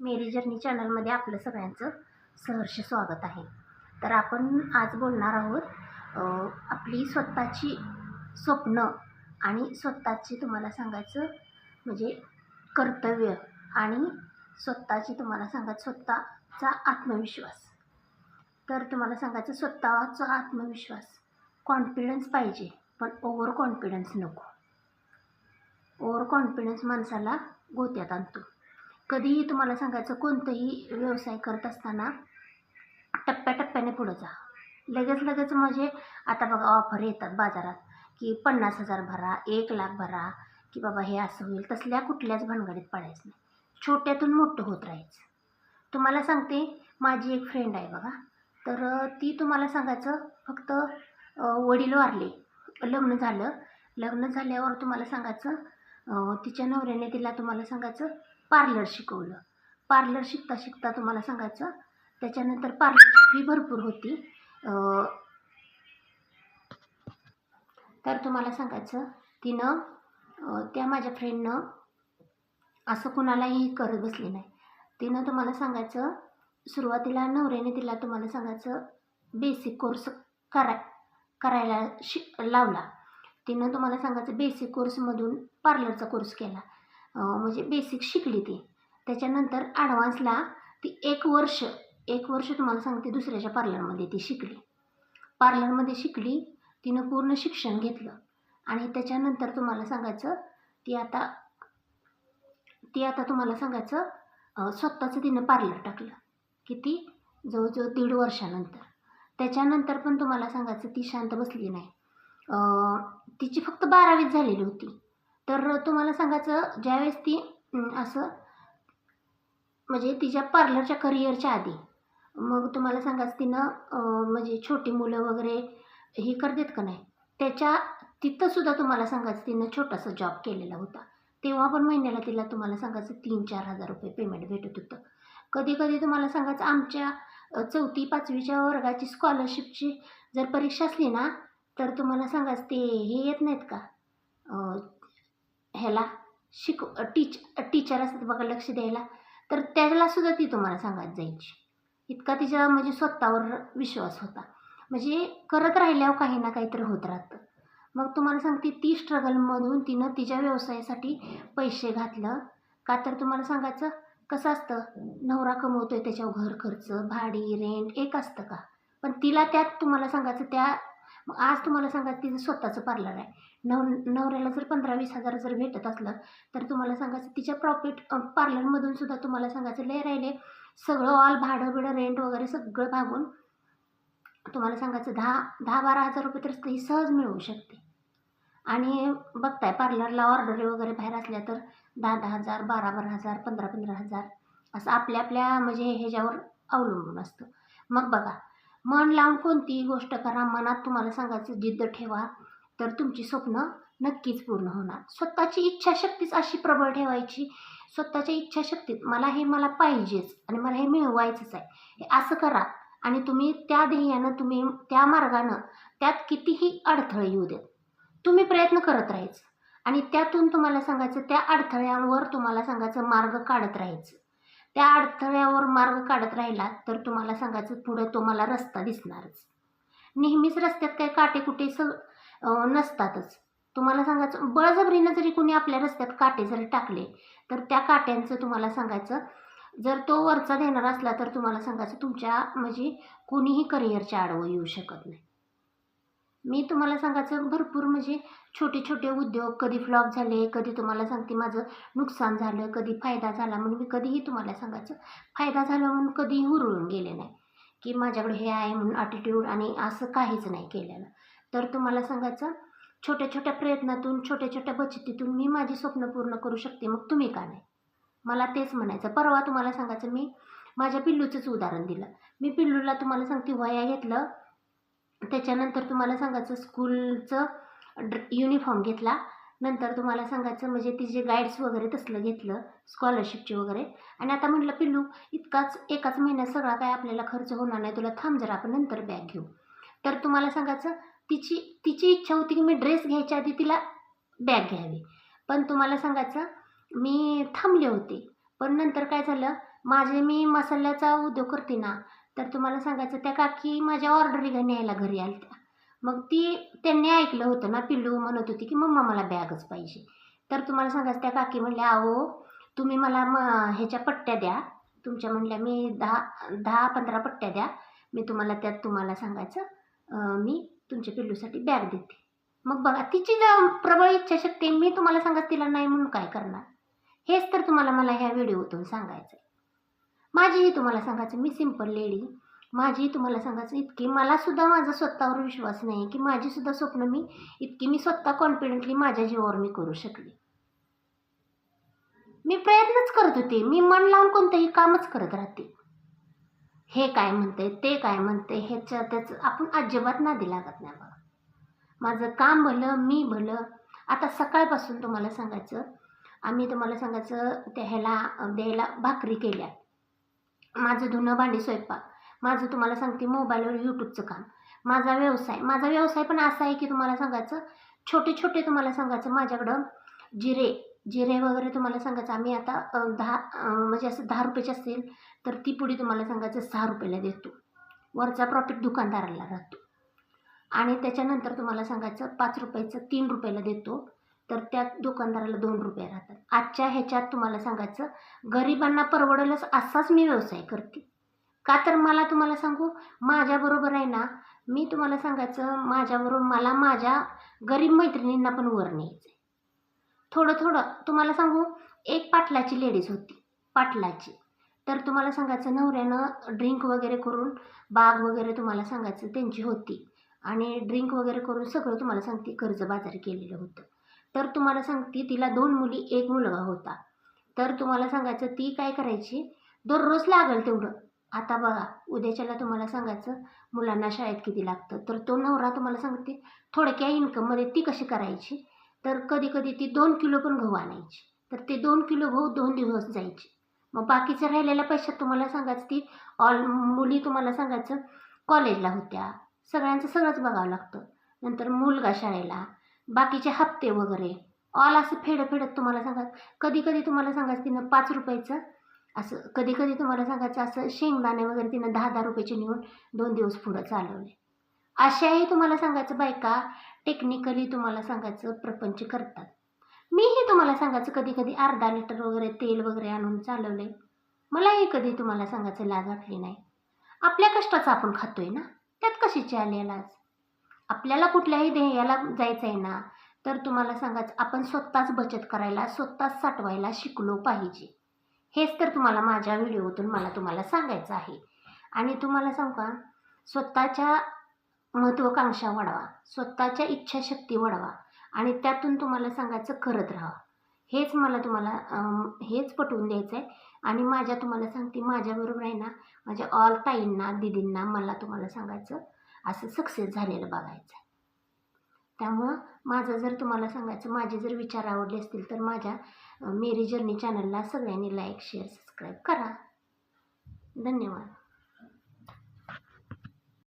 मेरी journey चॅनलमध्ये आपलं सगळ्यांचं सहर्ष स्वागत आहे. तर आपण आज बोलणार आहोत आपली स्वतःची स्वप्न आणि स्वतःची तुम्हाला सांगायचं म्हणजे कर्तव्य आणि स्वतःची तुम्हाला सांगायचं स्वतःचा आत्मविश्वास. तर तुम्हाला सांगायचं स्वतःचा आत्मविश्वास. कॉन्फिडन्स पाहिजे पण ओव्हर कॉन्फिडन्स नको. ओव्हर कॉन्फिडन्स माणसाला गोत्यात आणतो. कधीही तुम्हाला सांगायचं कोणतंही व्यवसाय करत असताना टप्प्याटप्प्याने पुढं जा. लगेच लगेच म्हणजे आता बघा ऑफर येतात बाजारात की पन्नास हजार भरा एक लाख भरा की बाबा हे असं होईल तसल्या कुठल्याच भानगडीत पडायचं नाही. छोट्यातून मोठं होत राहायचं. तुम्हाला सांगते माझी एक फ्रेंड आहे बघा. तर ती तुम्हाला सांगायचं फक्त वडील वारले. लग्न झालं. लग्न झाल्यावर तुम्हाला सांगायचं तिच्या नवऱ्याने तिला तुम्हाला सांगायचं पार्लर शिकवलं. पार्लर शिकता शिकता तुम्हाला सांगायचं त्याच्यानंतर पार्लरची फी भरपूर होती. तर तुम्हाला सांगायचं तिनं त्या माझ्या फ्रेंडनं असं कुणालाही करत बसली नाही. तिनं तुम्हाला सांगायचं सुरुवातीला नवऱ्याने तिला तुम्हाला सांगायचं बेसिक कोर्स करा करायला शि लावला. तिनं तुम्हाला सांगायचं बेसिक कोर्समधून पार्लरचा कोर्स केला. म्हणजे बेसिक शिकली ती. त्याच्यानंतर ॲडव्हान्सला ती एक वर्ष एक वर्ष तुम्हाला सांगते दुसऱ्याच्या पार्लरमध्ये ती शिकली. पार्लरमध्ये शिकली तिनं पूर्ण शिक्षण घेतलं. आणि त्याच्यानंतर तुम्हाला सांगायचं ती आता ती आता तुम्हाला सांगायचं स्वतःचं तिनं पार्लर टाकलं. किती? जवळजवळ दीड वर्षानंतर. त्याच्यानंतर पण तुम्हाला सांगायचं ती शांत बसली नाही. तिची फक्त बारावीच झालेली होती. तर तुम्हाला सांगायचं ज्यावेळेस ती असं म्हणजे तिच्या पार्लरच्या करिअरच्या आधी मग तुम्हाला सांगायचं तिनं म्हणजे छोटी मुलं वगैरे ही करतात का नाही? त्याच्या तिथंसुद्धा तुम्हाला सांगायचं तिनं छोटासा जॉब केलेला होता. तेव्हा पण महिन्याला तिला तुम्हाला सांगायचं तीन चार हजार रुपये पेमेंट भेटत होतं. कधी कधी तुम्हाला सांगायचं आमच्या चौथी पाचवीच्या वर्गाची स्कॉलरशिपची जर परीक्षा असली ना तर तुम्हाला सांगायचं ते हे येत नाहीत का? ह्याला शिक टीच टीचर असतात बघा लक्ष द्यायला तर त्यालासुद्धा ती तुम्हाला सांगत जायची. इतका तिच्या म्हणजे स्वतःवर विश्वास होता. म्हणजे करत राहिल्यावर काही ना काहीतरी होत राहतं. मग तुम्हाला सांगते ती स्ट्रगलमधून तिनं तिच्या व्यवसायासाठी पैसे घातलं. का तर तुम्हाला सांगायचं कसं असतं नवरा कमवतोय त्याच्यावर घर खर्च भाडी रेंट एक असतं का? पण तिला त्यात तुम्हाला सांगायचं त्या आज तुम्हाला सांगा तिचं स्वतःचं पार्लर आहे. नव नवऱ्याला जर पंधरा वीस हजार जर भेटत असलं तर तुम्हाला सांगायचं तिच्या प्रॉफिट पार्लरमधून सुद्धा तुम्हाला सांगायचं लय राहिले. सगळं ऑल भाडं बिडं रेंट वगैरे सगळं भागून तुम्हाला सांगायचं दहा दहा बारा हजार रुपये तर ती सहज मिळवू शकते. आणि बघताय पार्लरला ऑर्डरी वगैरे बाहेर असल्या तर दहा दहा हजार बारा बारा हजार पंधरा पंधरा हजार असं आपल्या आपल्या म्हणजे ह्याच्यावर अवलंबून असतं. मग बघा मन लावून कोणतीही गोष्ट करा मनात तुम्हाला सांगायचं जिद्द ठेवा तर तुमची स्वप्न नक्कीच पूर्ण होणार. स्वतःची इच्छाशक्तीच अशी प्रबळ ठेवायची स्वतःच्या इच्छाशक्तीत मला हे मला पाहिजेच आणि मला हे मिळवायचंच आहे. हे असं करा आणि तुम्ही त्या ध्येयानं तुम्ही त्या मार्गानं त्यात कितीही अडथळे येऊ देत तुम्ही प्रयत्न करत राहायचं आणि त्यातून तुम्हाला सांगायचं त्या अडथळ्यांवर तुम्हाला सांगायचं मार्ग काढत राहायचं. त्या अडथळ्यावर मार्ग काढत राहिला तर तुम्हाला सांगायचं पुढं तुम्हाला रस्ता दिसणारच. नेहमीच रस्त्यात काही काटे कुठे स नसतातच. तुम्हाला सांगायचं बळजबरीनं जरी कोणी आपल्या रस्त्यात काटे जरी टाकले तर त्या काट्यांचं तुम्हाला सांगायचं जर तो वरचा देणार असला तर तुम्हाला सांगायचं तुमच्या म्हणजे कोणीही करिअरच्या आडवं येऊ शकत नाही. मी तुम्हाला सांगायचं भरपूर म्हणजे छोटे छोटे उद्योग कधी फ्लॉप झाले कधी तुम्हाला सांगते माझं नुकसान झालं कधी फायदा झाला म्हणून मी कधीही तुम्हाला सांगायचं फायदा झाला म्हणून कधीही हुरळून गेले नाही. की माझ्याकडे हे आहे म्हणून ॲटिट्यूड आणि असं काहीच नाही केलेलं. तर तुम्हाला सांगायचं छोट्या छोट्या प्रयत्नातून छोट्या छोट्या बचतीतून मी माझी स्वप्न पूर्ण करू शकते मग तुम्ही का नाही? मला तेच म्हणायचं. परवा तुम्हाला सांगायचं मी माझ्या पिल्लूचंच उदाहरण दिलं. मी पिल्लूला तुम्हाला सांगते वया घेतलं त्याच्यानंतर तुम्हाला सांगायचं स्कूलचं ड्र युनिफॉर्म घेतला. नंतर तुम्हाला सांगायचं म्हणजे तिचे गाईड्स वगैरे तसलं घेतलं स्कॉलरशिपचे वगैरे. आणि आता म्हटलं पिल्लू इतकाच एकाच महिन्यात सगळा काय आपल्याला खर्च होणार नाही तुला थांब जरा आपण नंतर बॅग घेऊ. तर तुम्हाला सांगायचं तिची तिची इच्छा होती की मी ड्रेस घ्यायच्या आधी तिला बॅग घ्यावी. पण तुम्हाला सांगायचं मी थांबले होते. पण नंतर काय झालं माझे मी मसाल्याचा उद्योग करते ना तर तुम्हाला सांगायचं त्या काकी माझ्या ऑर्डरी न्यायला घरी आल्या मग ती त्यांनी ऐकलं होतं ना पिल्लू म्हणत होती की मम्मा मला बॅगच पाहिजे. तर तुम्हाला सांगायचं त्या काकी म्हणल्या अहो तुम्ही मला म ह्याच्या पट्ट्या द्या. तुमच्या म्हणल्या मी दहा दहा पंधरा पट्ट्या द्या. मी तुम्हाला त्यात तुम्हाला सांगायचं मी तुमच्या पिल्लूसाठी बॅग देते. मग बघा तिची प्रबळ इच्छाशक्ती मी तुम्हाला सांगत तिला नाही म्हणून काय करणार? हेच तर तुम्हाला मला ह्या व्हिडिओतून सांगायचं आहे माझीही तुम्हाला सांगायचं मी सिंपल लेडी माझी तुम्हाला सांगायचं इतकी मलासुद्धा माझा स्वतःवर विश्वास नाही की माझीसुद्धा स्वप्न मी इतकी मी स्वतः कॉन्फिडेंटली माझ्या जीवावर मी करू शकले. मी प्रयत्नच करत होते. मी मन लावून कोणतंही कामच करत राहते. हे काय म्हणते ते काय म्हणते ह्याच्या त्याचं आपण अजिबात नादी लागत नाही बघा. माझं काम भलं मी भलं. आता सकाळपासून तुम्हाला सांगायचं आम्ही तुम्हाला सांगायचं त्या ह्याला द्यायला भाकरी केल्या. माझं धुणं भांडी स्वयंपाक. माझं तुम्हाला सांगते मोबाईलवर यूट्यूबचं काम. माझा व्यवसाय माझा व्यवसाय पण असा आहे की तुम्हाला सांगायचं छोटे छोटे तुम्हाला सांगायचं माझ्याकडं जिरे जिरे वगैरे तुम्हाला सांगायचं आम्ही आता दहा म्हणजे असं दहा रुपयाची असेल तर ती पुडी तुम्हाला सांगायचं सहा रुपयाला देतो. वरचा प्रॉफिट दुकानदाराला राहतो. आणि त्याच्यानंतर तुम्हाला सांगायचं पाच रुपयाचं तीन रुपयाला देतो. तर त्यात दुकानदाराला दोन रुपये राहतात. आजच्या ह्याच्यात तुम्हाला सांगायचं गरिबांना परवडेलच असाच मी व्यवसाय करते. का तर मला तुम्हाला सांगू माझ्याबरोबर आहे ना मी तुम्हाला सांगायचं माझ्याबरोबर मला माझ्या गरीब मैत्रिणींना पण वर न्यायचं थोडं थोडं तुम्हाला सांगू एक पाटलाची लेडीज होती पाटलाची. तर तुम्हाला सांगायचं नवऱ्यानं ड्रिंक वगैरे करून बाग वगैरे तुम्हाला सांगायचं त्यांची होती. आणि ड्रिंक वगैरे करून सगळं तुम्हाला सांगते कर्जबाजारी केलेलं होतं. तर तुम्हाला सांगते तिला दोन मुली एक मुलगा होता. तर तुम्हाला सांगायचं ती काय करायची? दररोज लागल तेवढं. आता बघा उद्याच्याला तुम्हाला सांगायचं मुलांना शाळेत किती लागतं? तर तो नवरा तुम्हाला सांगते थोडक्या इन्कममध्ये ती कशी करायची? तर कधी कधी ती दोन किलो पण गहू आणायची. तर ते दोन किलो गहू दोन दिवस जायचे. मग बाकीचं राहिलेल्या पैशात तुम्हाला सांगायचं ती ऑल मुली तुम्हाला सांगायचं कॉलेजला होत्या. सगळ्यांचं सगळंच बघावं लागतं. नंतर मुलगा शाळेला बाकीचे हप्ते वगैरे. ऑल असं फेडं फेडत तुम्हाला सांगा कधी कधी तुम्हाला सांगायचं तिनं पाच रुपयाचं असं कधी कधी तुम्हाला सांगायचं असं शेंगदाणे वगैरे तिनं दहा दहा रुपयाचे नेऊन दोन दिवस पुढं चालवले. अशाही तुम्हाला सांगायचं बायका टेक्निकली तुम्हाला सांगायचं प्रपंच करतात. मीही तुम्हाला सांगायचं कधी कधी अर्धा लिटर वगैरे तेल वगैरे आणून चालवले. मलाही कधी तुम्हाला सांगायचं लाज वाटली नाही. आपल्या कष्टाचं आपण खातोय ना? त्यात कशीची आली लाज? आपल्याला कुठल्याही ध्येयाला जायचं आहे ना तर तुम्हाला सांगाच आपण स्वतःच बचत करायला स्वतःच साठवायला शिकलो पाहिजे. हेच तर तुम्हाला माझ्या व्हिडिओतून मला तुम्हाला सांगायचं आहे. आणि तुम्हाला सांगू का स्वतःच्या महत्त्वाकांक्षा वाढवा स्वतःच्या इच्छाशक्ती वाढवा आणि त्यातून तुम्हाला सांगायचं करत राहा. हेच मला तुम्हाला हेच पटवून द्यायचं आहे आणि माझ्या तुम्हाला सांगते माझ्याबरोबर आहे ना माझ्या ऑल ताईंना दिदींना मला तुम्हाला सांगायचं असं सक्सेस झालेलं बघायचं त्यामुळं माझं जर तुम्हाला सांगायचं माझे जर विचार आवडले असतील तर माझ्या मेरी जर्नी चॅनलला सगळ्यांनी लाईक शेअर सबस्क्राईब करा. धन्यवाद.